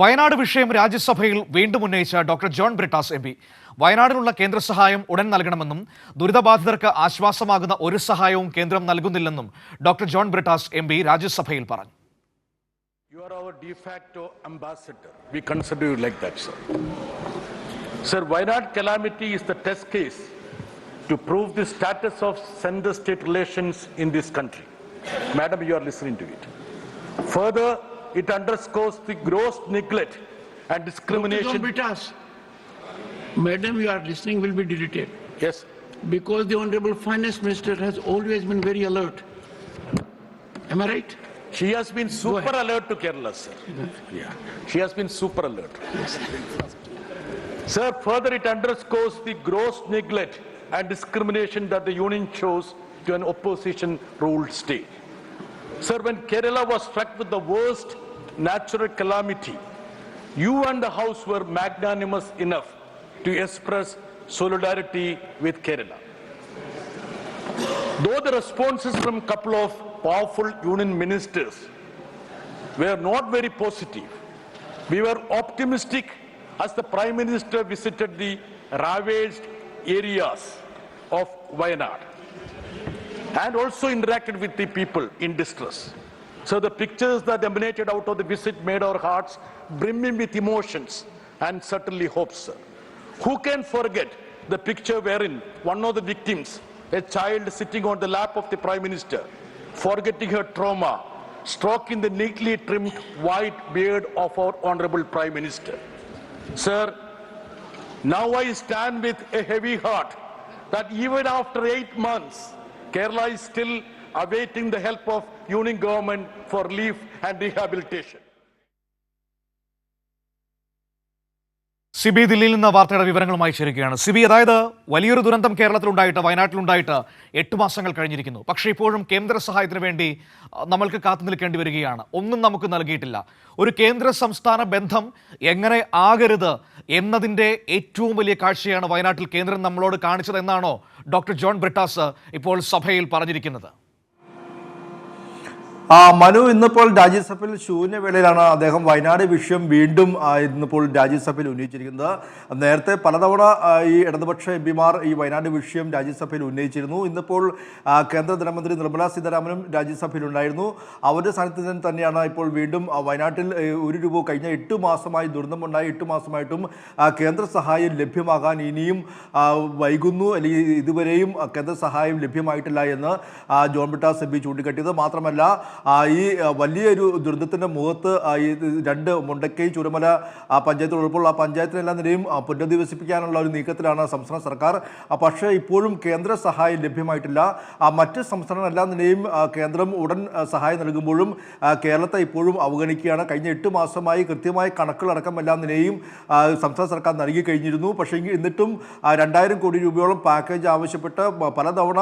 വയനാട് വിഷയം രാജ്യസഭയിൽ വീണ്ടും ഉന്നയിച്ച doctor John Brittas M P വയനാടിനുള്ള കേന്ദ്ര സഹായം ഉടൻ നൽകണമെന്നും ദുരിതബാധിതർക്ക് ആശ്വാസമാകുന്ന ഒരു സഹായവും കേന്ദ്രം നൽകുന്നില്ലെന്നും doctor John Brittas M P രാജ്യസഭയിൽ പറഞ്ഞു You are our de facto ambassador. We consider you like that, sir. Sir, Wayanad calamity is the test case to prove the status of center state relations in this country. Madam, you are listening to it. Further, it underscores the gross neglect and discrimination. Madam, you are listening will be deleted Yes. because the Honorable Finance Minister has always been very alert. Am I right? She has been super alert to Kerala, sir. Yeah. She has been super alert. Sir, further it underscores the gross neglect and discrimination that the union shows to an opposition ruled state. Sir, when Kerala was struck with the worst natural calamity, you and the House were magnanimous enough to express solidarity with Kerala. Though the responses from a couple of powerful union ministers were not very positive, we were optimistic as the Prime Minister visited the ravaged areas of Wayanad and also interacted with the people in distress. So the pictures that emanated out of the visit made our hearts brimming with emotions and certainly hopes. Who can forget the picture wherein one of the victims, a child sitting on the lap of the Prime Minister, forgetting her trauma, stroking the neatly trimmed white beard of our Honorable Prime Minister. Sir, now I stand with a heavy heart that even after eight months, Kerala is still awaiting the help of Union government for relief and rehabilitation. Sibi ദില്ലിയിൽ നിന്ന് വാർത്തയുടെ വിവരങ്ങളുമായി ചേരുകയാണ്. സിബി അതായത് വലിയൊരു ദുരന്തം കേരളത്തിലുണ്ടായിട്ട് വയനാട്ടിലുണ്ടായിട്ട് എട്ട് മാസങ്ങൾ കഴിഞ്ഞിരിക്കുന്നു. പക്ഷേ ഇപ്പോഴും കേന്ദ്ര സഹായത്തിന് വേണ്ടി നമ്മൾക്ക് കാത്തു നിൽക്കേണ്ടി വരികയാണ്. ഒന്നും നമുക്ക് നൽകിയിട്ടില്ല. ഒരു കേന്ദ്ര സംസ്ഥാന ബന്ധം എങ്ങനെ ആകരുത് എന്നതിന്റെ ഏറ്റവും വലിയ കാഴ്ചയാണ് വയനാട്ടിൽ കേന്ദ്രം നമ്മളോട് കാണിച്ചത് എന്നാണോ ഡോക്ടർ ജോൺ ബ്രിട്ടാസ് ഇപ്പോൾ സഭയിൽ പറഞ്ഞിരിക്കുന്നത്. ആ മനു ഇന്നിപ്പോൾ രാജ്യസഭയിൽ ശൂന്യവേളയിലാണ്. അദ്ദേഹം വയനാട് വിഷയം വീണ്ടും ഇന്നിപ്പോൾ രാജ്യസഭയിൽ ഉന്നയിച്ചിരിക്കുന്നത്. നേരത്തെ പലതവണ ഈ ഇടതുപക്ഷ എം പിമാർ ഈ വയനാട് വിഷയം രാജ്യസഭയിൽ ഉന്നയിച്ചിരുന്നു. ഇന്നിപ്പോൾ കേന്ദ്ര ധനമന്ത്രി നിർമ്മലാ സീതാരാമനും രാജ്യസഭയിൽ ഉണ്ടായിരുന്നു അവരുടെ നിന്ന് തന്നെയാണ് ഇപ്പോൾ വീണ്ടും വയനാട്ടിൽ ഒരു രൂപ കഴിഞ്ഞ എട്ട് മാസമായി ദുരന്തമുണ്ടായി എട്ട് മാസമായിട്ടും കേന്ദ്ര സഹായം ലഭ്യമാകാൻ ഇനിയും വൈകുന്നു അല്ലെങ്കിൽ ഇതുവരെയും കേന്ദ്ര സഹായം ലഭ്യമായിട്ടില്ല എന്ന് ജോൺ ബിട്ടാസ് എം പി ചൂണ്ടിക്കാട്ടിയത്. മാത്രമല്ല ഈ വലിയൊരു ദുരന്തത്തിന്റെ മുഖത്ത് ഈ രണ്ട് മുണ്ടക്കൈ ചുരമല ആ, പഞ്ചായത്തിൽ ഉള്ളപ്പോൾ ആ പഞ്ചായത്തിനെല്ലാം നിലയും പുനരധിവസിപ്പിക്കാനുള്ള ഒരു നീക്കത്തിലാണ് സംസ്ഥാന സർക്കാർ. പക്ഷേ ഇപ്പോഴും കേന്ദ്ര സഹായം ലഭ്യമായിട്ടില്ല. മറ്റ് സംസ്ഥാനങ്ങളെല്ലാം നിലയും കേന്ദ്രം ഉടൻ സഹായം നൽകുമ്പോഴും കേരളത്തെ ഇപ്പോഴും അവഗണിക്കുകയാണ്. കഴിഞ്ഞ എട്ട് മാസമായി കൃത്യമായ കണക്കുകളടക്കം എല്ലാ നിലയും സംസ്ഥാന സർക്കാർ നൽകി കഴിഞ്ഞിരുന്നു. പക്ഷേ എന്നിട്ടും രണ്ടായിരം കോടി രൂപയോളം പാക്കേജ് ആവശ്യപ്പെട്ട് പലതവണ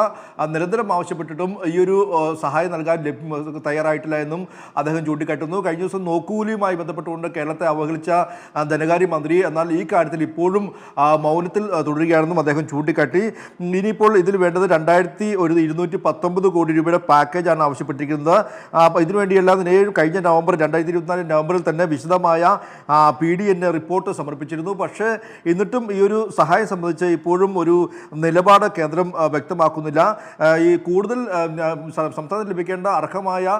നിരന്തരം ആവശ്യപ്പെട്ടിട്ടും ഈ ഒരു സഹായം നൽകാൻ ലഭ്യ തയ്യാറായിട്ടില്ല എന്നും അദ്ദേഹം ചൂണ്ടിക്കാട്ടുന്നു. കഴിഞ്ഞ ദിവസം നോക്കൂലിയുമായി ബന്ധപ്പെട്ടുകൊണ്ട് കേരളത്തെ അവഹേളിച്ച ധനകാര്യ മന്ത്രി എന്നാൽ ഈ കാര്യത്തിൽ ഇപ്പോഴും മൗനത്തിൽ തുടരുകയാണെന്നും അദ്ദേഹം ചൂണ്ടിക്കാട്ടി. ഇനിയിപ്പോൾ ഇതിൽ വേണ്ടത് രണ്ടായിരത്തി ഒരു ഇരുന്നൂറ്റി പത്തൊമ്പത് കോടി രൂപയുടെ പാക്കേജാണ് ആവശ്യപ്പെട്ടിരിക്കുന്നത്. അപ്പോൾ ഇതിനുവേണ്ടിയെല്ലാം നേരിട്ട് കഴിഞ്ഞ നവംബർ രണ്ടായിരത്തി ഇരുപത്തിനാല് നവംബറിൽ തന്നെ വിശദമായ പി ഡി എൻ റിപ്പോർട്ട് സമർപ്പിച്ചിരുന്നു. പക്ഷേ എന്നിട്ടും ഈ ഒരു സഹായം സംബന്ധിച്ച് ഇപ്പോഴും ഒരു നിലപാട് കേന്ദ്രം വ്യക്തമാക്കുന്നില്ല. ഈ കൂടുതൽ സംസ്ഥാനത്ത് ലഭിക്കേണ്ട അർഹമായ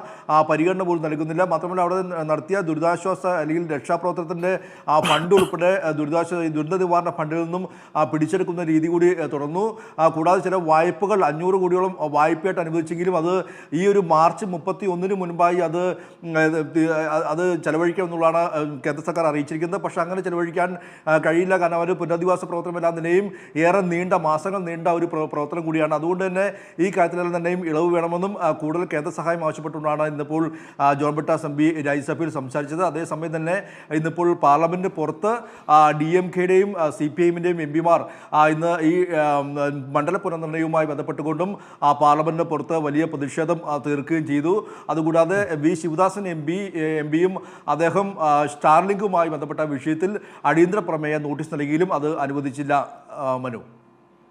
പരിഗണന പോലും നൽകുന്നില്ല. മാത്രമല്ല അവിടെ നടത്തിയ ദുരിതാശ്വാസ അല്ലെങ്കിൽ രക്ഷാപ്രവർത്തനത്തിന്റെ ആ ഫണ്ട് ഉൾപ്പെടെ ദുരിതാശ്വാസ ദുരിത നിവാരണ ഫണ്ടിൽ നിന്നും പിടിച്ചെടുക്കുന്ന രീതി കൂടി തുടർന്നു. കൂടാതെ ചില വായ്പകൾ അഞ്ഞൂറ് കോടിയോളം വായ്പയായിട്ട് അനുവദിച്ചെങ്കിലും അത് ഈ ഒരു മാർച്ച് മുപ്പത്തി ഒന്നിന് മുൻപായി അത് അത് ചെലവഴിക്കാമെന്നുള്ളതാണ് കേന്ദ്ര സർക്കാർ അറിയിച്ചിരിക്കുന്നത്. പക്ഷേ അങ്ങനെ ചെലവഴിക്കാൻ കഴിയില്ല. കാരണം അവർ പുനരധിവാസ പ്രവർത്തനമെല്ലാം തന്നെയും ഏറെ നീണ്ട മാസങ്ങൾ നീണ്ട ഒരു പ്ര- പ്രവർത്തനം കൂടിയാണ്. അതുകൊണ്ട് തന്നെ ഈ കാര്യത്തിലെല്ലാം തന്നെയും ഇളവ് വേണമെന്നും കൂടുതൽ കേന്ദ്ര സഹായം ആവശ്യപ്പെട്ടുകൊണ്ടാണ് ഇന്നിപ്പോൾ ജോൺ ബിട്ടാസ് പി രാജ്യസഭയിൽ സംസാരിച്ചത്. അതേസമയം തന്നെ ഇന്നിപ്പോൾ പാർലമെന്റ് പുറത്ത് ഡി എം കെയുടെയും സി പി ഐഎമ്മിന്റെയും എം പിമാർ ഇന്ന് ഈ മണ്ഡല പുനർനിർണയവുമായി ബന്ധപ്പെട്ടുകൊണ്ടും ആ പാർലമെന്റിന് പുറത്ത് വലിയ പ്രതിഷേധം തീർക്കുകയും ചെയ്തു. അതുകൂടാതെ V Sivadasan M P M പിയും അദ്ദേഹം സ്റ്റാർലിങ്കുമായി ബന്ധപ്പെട്ട വിഷയത്തിൽ അടിയന്തര പ്രമേയ നോട്ടീസ് നൽകിയിലും അത് അനുവദിച്ചില്ല മനു.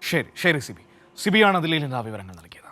ശരി ശരി സിബി. സിബിയാണ് അതിലേ നിന്ന് ആ വിവരങ്ങൾ നൽകിയത്.